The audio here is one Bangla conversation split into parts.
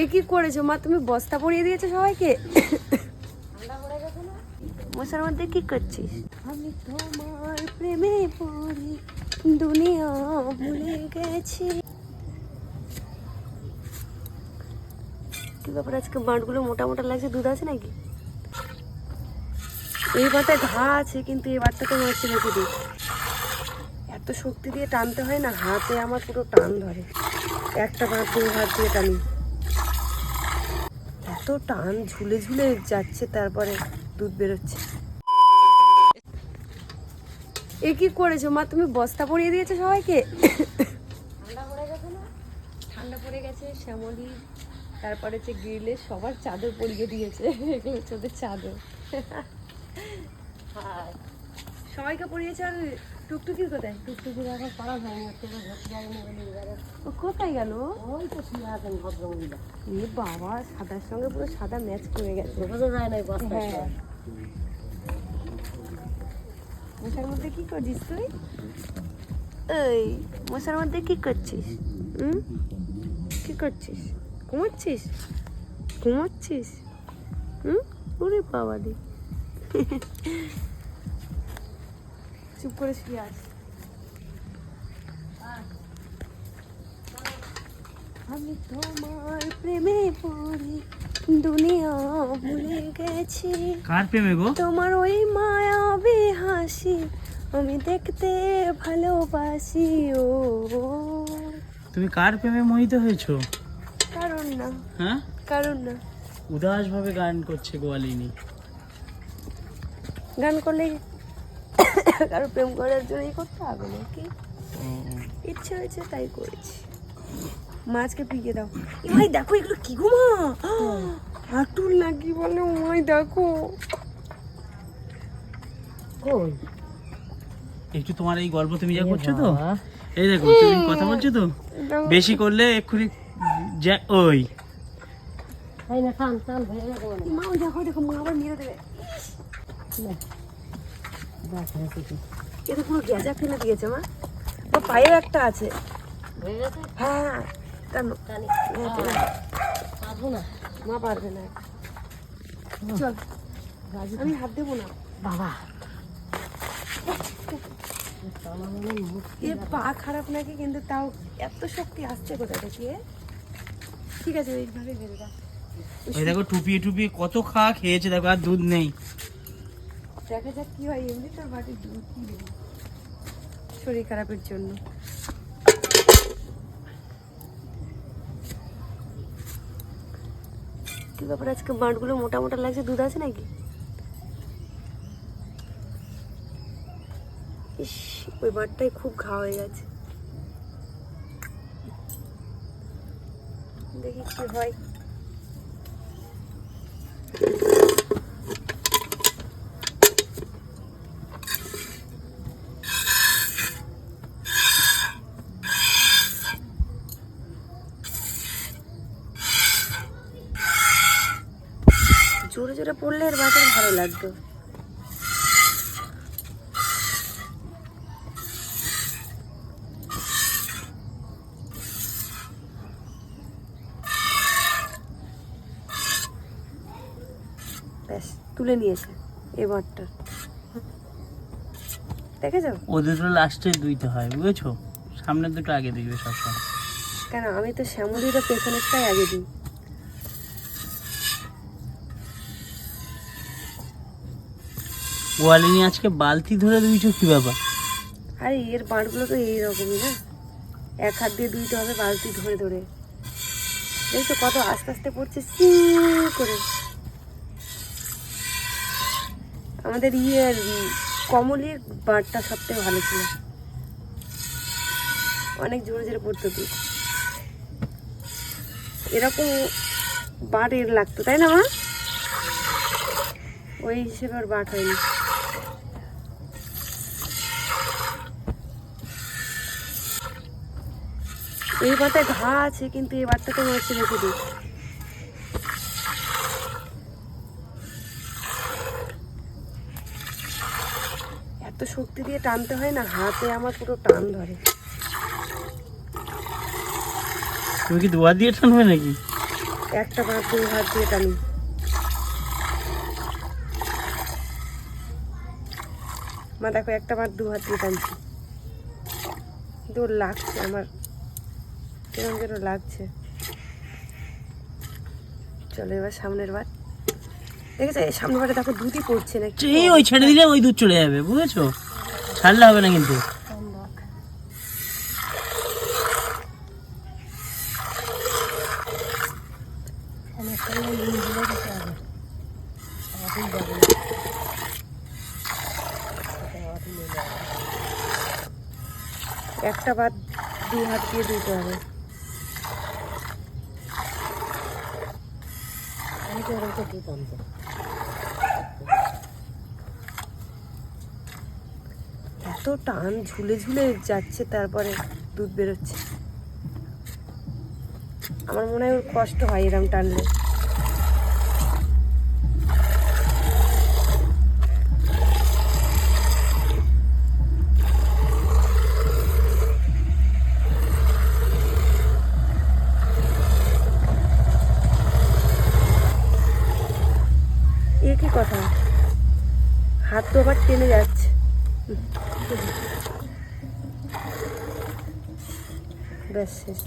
এ কি করেছ? মা, তুমি বস্তা পরিয়ে দিয়েছ সবাইকে? মশার মধ্যে কি করছিস? আমি তোমার প্রেমে পড়ি, দুনিয়া ভুলে গেছি। কি ব্যাপার, আজকে বাঁটগুলো মোটা মোটা লাগছে? দুধ আছে নাকি? এই বাটায় ঘা আছে, কিন্তু এই বাটটাতে মনে হচ্ছে নাকি দুধ? এত শক্তি দিয়ে টানতে হয় না, হাতে আমার পুরো টান ধরে। একটা বাঁট দিয়ে হাত দিয়ে টানি। এত টান ঝুলে ঝুলে যাচ্ছে তারপরে দুধ বেরোচ্ছে। এ কি করেছ মা? তুমি বস্তা পরিয়ে দিয়েছ সবাইকে? ঠান্ডা পড়ে গেছে না? ঠান্ডা পড়ে গেছে শ্যামলি তারপরে হচ্ছে গ্রিলে সবার চাদর পরিয়ে দিয়েছে। এগুলো হচ্ছে ওদের চাদর। সবাইকে পরিয়েছে আর টুকটুকির কোথায়? টুকটুকি এখন হয়নি ধরতে যায়নি বলে এবারে। ও কোথায় গেল? ওই তো শুয়ে আছেন ভদ্রমহিলা। এ বাবা সাদার সঙ্গে পুরো সাদা ম্যাচ করে গেছে। বোঝা যায় না এই বস্তা হ্যাঁ মশার মধ্যে কি করছিস তুই? এই মশার মধ্যে কি করছিস? হুম? কি করছিস? ঘুমাচ্ছিস? ঘুমাচ্ছিস? হুম? ওরে বাবা দি চুপ করে শুয়ে আস আমি তোমার প্রেমে পড়ি দুনিয়া ভুলে গেছি। কার প্রেমে গো? তোমার ওই মায়াবী হাসি আমি দেখতে ভালোবাসি ও। তুমি কার প্রেমে মোহিত হয়েছো? কারণ না। হ্যাঁ? কারণ না। উদাস ভাবে গান করছে গোয়ালিনী। গান করলে কারও প্রেম করার জন্যই করতে হবে নাকি? ইচ্ছে হয়েছে তাই করেছি। মাছকে পিকে দাও। ভাই দেখো এগুলো কি গো মা? হাঁটুর নাকি বলে? ওই দেখো। কই একটু তোমার এই গল্প তুমি যা করছ তো? এই দেখো তুমি কথা বলছো তো? বেশি করলে এক্ষুনি যা- ওই। মা ওই দেখো দেখো মা আবার মেরে দেবে। এটা পুরো গেজা ফেলে দিয়েছে মা? ও পায়েও একটা আছে। হ্যাঁ কেন টানি হ্যাঁ, হ্যাঁ। পারব না। মা পারবে না। চল আমি হাত দেবো না। বাবা। এ পা খারাপ নাকি কিন্তু তাও এত শক্তি আসছে কোথা থেকে? ঠিক আছে এইভাবে বেরো রাখ। ওই দেখো টুপিয়ে টুপিয়ে কত খাওয়া খেয়েছে দেখো আর দুধ নেই। দেখা যাক কি হয়। এমনি তোর বাড়ি দুধ শরীর খারাপের জন্য। কি ব্যাপার, আজকে বাঁটগুলো মোটা মোটা লাগছে? দুধ আছে নাকি? ইস, ওই বাঁটটাই খুব ঘা হয়ে গেছে। দেখি কি হয়। জোরে পড়লে এর বাঁটের ভালো লাগতো ব্যাস তুলে নিয়েছে এই বাঁটটা। দেখেছ ও দুটো লাস্টে দুইতে হয় বুঝেছ? সামনের দুটো আগে দিবে সবসময়। কেন আমি তো শ্যামলিরও পেছনেরটাই আগে দিই। গোয়ালিনী আজকে বালতি ধরে দুইছো কি ব্যাপার? আরে এর বাঁটগুলো তো এইরকমই না। এক হাত দিয়ে দুইতে হবে বালতি ধরে ধরে। দেখছ কত আস্তে আস্তে পড়ছে সি করে। আমাদের উম, কমলির বাঁটটা সবথেকে ভালো ছিল। অনেক জোরে জোরে পড়তো তুই এরকম বাট এর লাগতো তাই না মা? ওই হিসেবে ওর বাট হয়নি। এই বাটায় ঘা আছে কিন্তু এই মনে হচ্ছে রেখে দিই এত শক্তি দিয়ে টানতে হয় না হাতে আমার পুরো টান ধরে। তুমি কি দুয়ার দিয়ে টানবে নাকি? একটা পা দুই হাত দিয়ে টানি। মা দেখো একটা পা দু হাত দিয়ে টানছি। ওর লাগছে আমার। কেরম যেন লাগছে। চলো এবার সামনের বার। দেখেছ এই সামনের বারে দেখো দুধই পড়ছে না এই ওই ছেড়ে দিলে ওই দুধ চলে যাবে বুঝেছ? ছাড়লে হবে না কিন্তু। একটা বাদ দু হাত দিয়ে দিতে হবে। এত টান, ঝুলে ঝুলে যাচ্ছে, তারপরে দুধ বেরোচ্ছে। আমার মনে হয় ওর কষ্ট হয় এরম টানলে। কথা। হাত তো আবার টেনে যাচ্ছে। ব্যাস শেষ।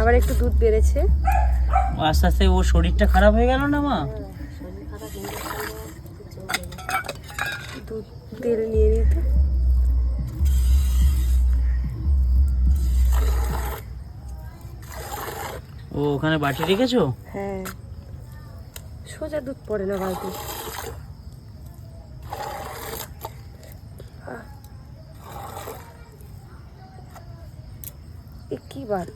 আবার একটু দুধ বেড়েছে। ও আস্তে আস্তে ওর শরীরটা খারাপ হয়ে গেল না মা? দুধ তেল নিয়ে নিতে। ও ওখানে বাটি রেখেছো? হ্যাঁ। সোজা দুধ পড়ে না বালতি। কি বার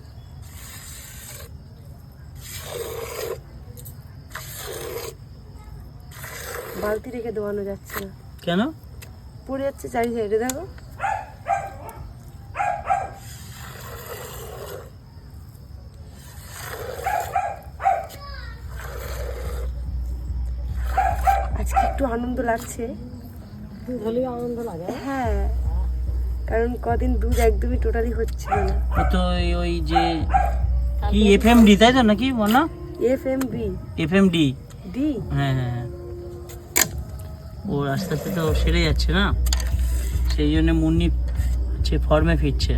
বালতি রেখে দোয়ানো যাচ্ছে না। কেন? পড়ে যাচ্ছে চারি সাইডে দেখো। একটু আনন্দ লাগছে। আনন্দ লাগে। হ্যাঁ কারণ কদিন দুধ একদমই টোটালি হচ্ছিল না। তো ওই ওই যে কি এফ এম ডি তাই তো নাকি বলো? F M B F M D D হ্যাঁ হ্যাঁ। ওর আস্তে আস্তে তো সেরে যাচ্ছে না? সেই জন্য মুন্নি হচ্ছে ফর্মে ফিরছে।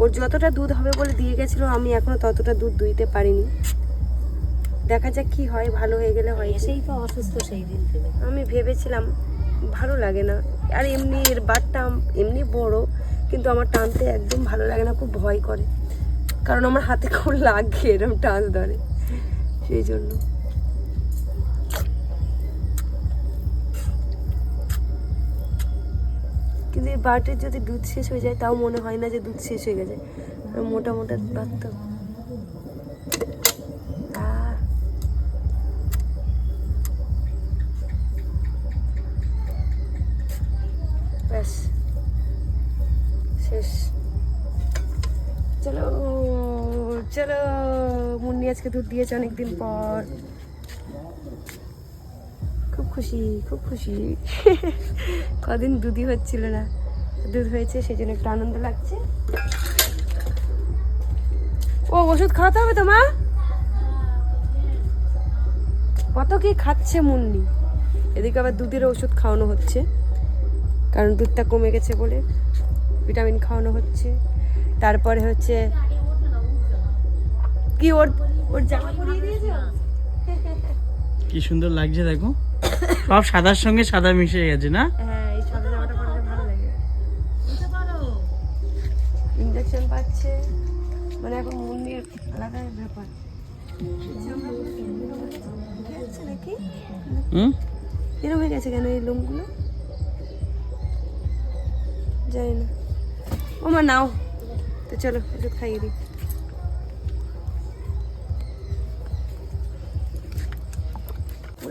ওর যতটা দুধ হবে বলে দিয়ে গেছিল আমি এখনও ততটা দুধ দুইতে পারিনি। দেখা যাক কি হয় ভালো হয়ে গেলে হয় সেই তো অসুস্থ সেই দিন থেকে আমি ভেবেছিলাম ভালো লাগে না। আর এমনি এর আম- এমনি বড় কিন্তু আমার টানতে একদম ভালো লাগে না খুব ভয় করে। কারণ আমার হাতে খুব লাগে এরকম টান ধরে। সেই জন্য। কিন্তু এই বাটের যদি দুধ শেষ হয়ে যায় তাও মনে হয় না যে দুধ শেষ হয়ে গেছে। মোটা মোটা বাট চলো মুন্নি আজকে দুধ দিয়েছে অনেকদিন পর। খুব খুশি খুব খুশি। কদিন দুধই হচ্ছিল না। দুধ হয়েছে সেই জন্য একটু আনন্দ লাগছে। ও, ওষুধ খাওয়াতে হবে তো, মা? কত কি খাচ্ছে মুন্নি? এদিকে আবার দুধের ওষুধ খাওয়ানো হচ্ছে। কারণ দুধটা কমে গেছে বলে ভিটামিন খাওয়ানো হচ্ছে। তারপরে হচ্ছে কি ওর ওর জামা পরিয়ে দিয়েছ? কি সুন্দর লাগছে দেখো। সব সাদার সঙ্গে সাদা মিশে গেছে না? হ্যাঁ এই সাদা জামাটা পরলে ভালো লাগে। ইঞ্জেকশন পাচ্ছে। মানে এখন ব্যাপার। হুম? এরকম হয়ে গেছে কেন এই লোমগুলো? জানি না। ও মা নাও। তো চলো ওষুধ খাইয়ে দিই।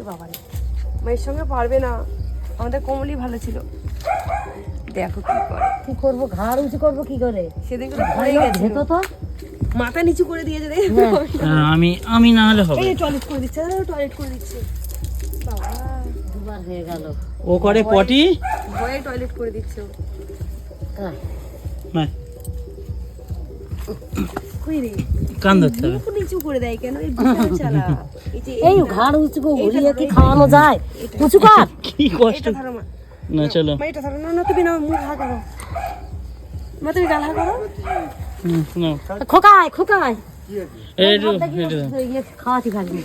বাবা মায়ের সঙ্গে পারবে না। আমাদের কোমলই ভালো ছিল। দেখো কি করে। কি করব? ঘাড় উঁচু করব কি করে? সেদিন করে পড়ে গেছে যেত তো। মাথা নিচু করে দিয়েছে রে আমি আমি না হলে হবে। এই টয়লেট করে দিচ্ছে টয়লেট করে দিচ্ছে। বাবা। দুবার হয়ে গেল। ও করে পটি? ভয়ে টয়লেট করে দিচ্ছে ও। হ্যাঁ হ্যাঁ, কান ধরতে হবে। নিচু করে দেয় কেন? এই চালা এই যে এই না, ঘাড় উঁচু ঘুরিয়ে কি খাওয়ানো যায়? উঁচু কর। কি কষ্ট। না চলো। এটা ধরো। না না তুমি না মুখ হা করো মা তুমি গাল হা করো খোকায় খোকায়। খাওয়াতে পারবি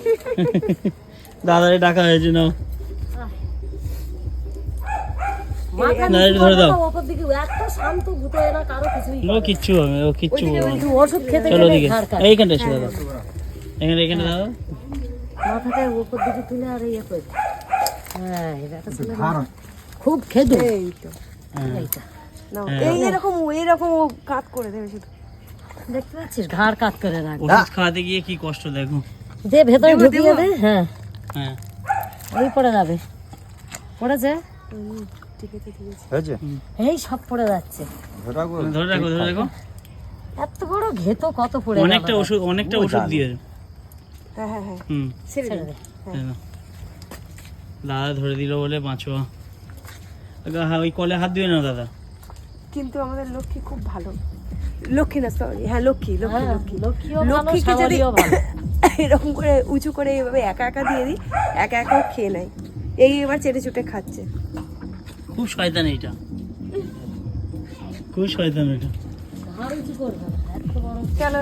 দাদারে ডাকা হয়েছে না, ধরে দাও। দাও, ওপর দিকে এত শান্ত ভূত হয় না কারও কিছুই ও কিচ্ছু হবে ও কিচ্ছু ওইদিকে হবে না। কিন্তু ওষুধ খেতে চলো দিকে এইখানটা এসে দাদা এখানে এখানে দাদা মাথাটা উপর দিকে তুলে আর ইয়ে করে হ্যাঁ এটা খুব খেদু এই তো। হ্যাঁ। এইটা হ্যাঁ। এই এরকম এরকম ও কাত করে দেবে শুধু। দেখতে পাচ্ছিস? ঘাড় কাত করে রাখ ওষুধ খাওয়াতে গিয়ে কি কষ্ট দেখো। দে ভেতরে ঢুকিয়ে দে হ্যাঁ। হ্যাঁ। ওই পড়ে যাবে। পড়েছে? হুম, ঠিক আছে ঠিক আছে হয়েছে এই সব পড়ে যাচ্ছে। ধরে রাখো। ধরে রাখো এত বড় ঘেতো কত পড়ে অনেকটা ওষুধ অনেকটা ওষুধ দিয়ে। হ্যাঁ হ্যাঁ হ্যাঁ। হুম। ছেড়ে ছেড়ে দে দে। এই নাও। দাদা ধরে দিল বলে বাঁচো। হ্যাঁ ওই কলে হাত দিয়ে নাও দাদা। কিন্তু আমাদের লক্ষ্মী খুব ভালো। লক্ষ্মী না সরি হ্যাঁ লক্ষ্মী লক্ষ্মী হ্যাঁ, লক্ষ্মী। লক্ষ্মীকে যদি এরকম করে উঁচু করে এইভাবে একা একা দিয়ে দিই একা একাও খেয়ে নেয়। এই এবার চেটে চুটে খাচ্ছে। খুব শয়তান এটা। খুব শয়তান এটা। চলো